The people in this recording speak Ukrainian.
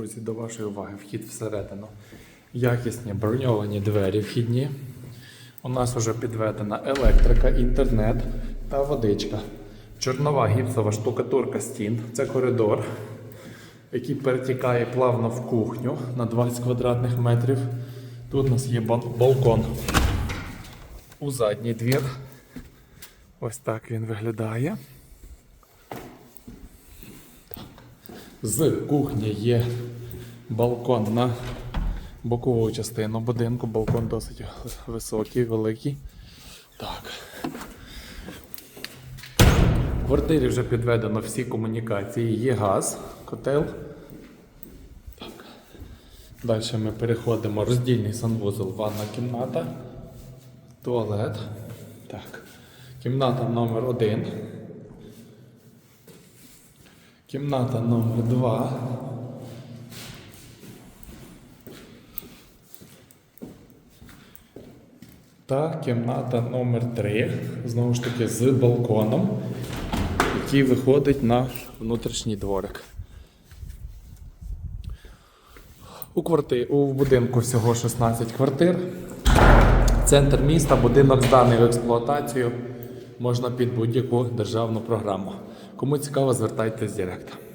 Друзі, до вашої уваги вхід всередину. Якісні броньовані двері вхідні. У нас вже підведена електрика, інтернет та водичка. Чорнова гіпсова штукатурка стін. Це коридор, який перетікає плавно в кухню на 20 квадратних метрів. Тут у нас є балкон у задній двір. Ось так він виглядає. З кухні є балкон на бокову частину будинку. Балкон досить високий, великий. Так. В квартирі вже підведено всі комунікації. Є газ, котел. Так. Далі ми переходимо. Роздільний санвузол, ванна кімната, туалет. Так. Кімната номер один. Кімната номер 2. Та кімната номер 3. Знову ж таки з балконом, який виходить на внутрішній дворик. У, кварти... у будинку всього 16 квартир. Центр міста, будинок зданий в експлуатацію. Можна під будь-яку державну програму. Кому цікаво, звертайтесь з Директа.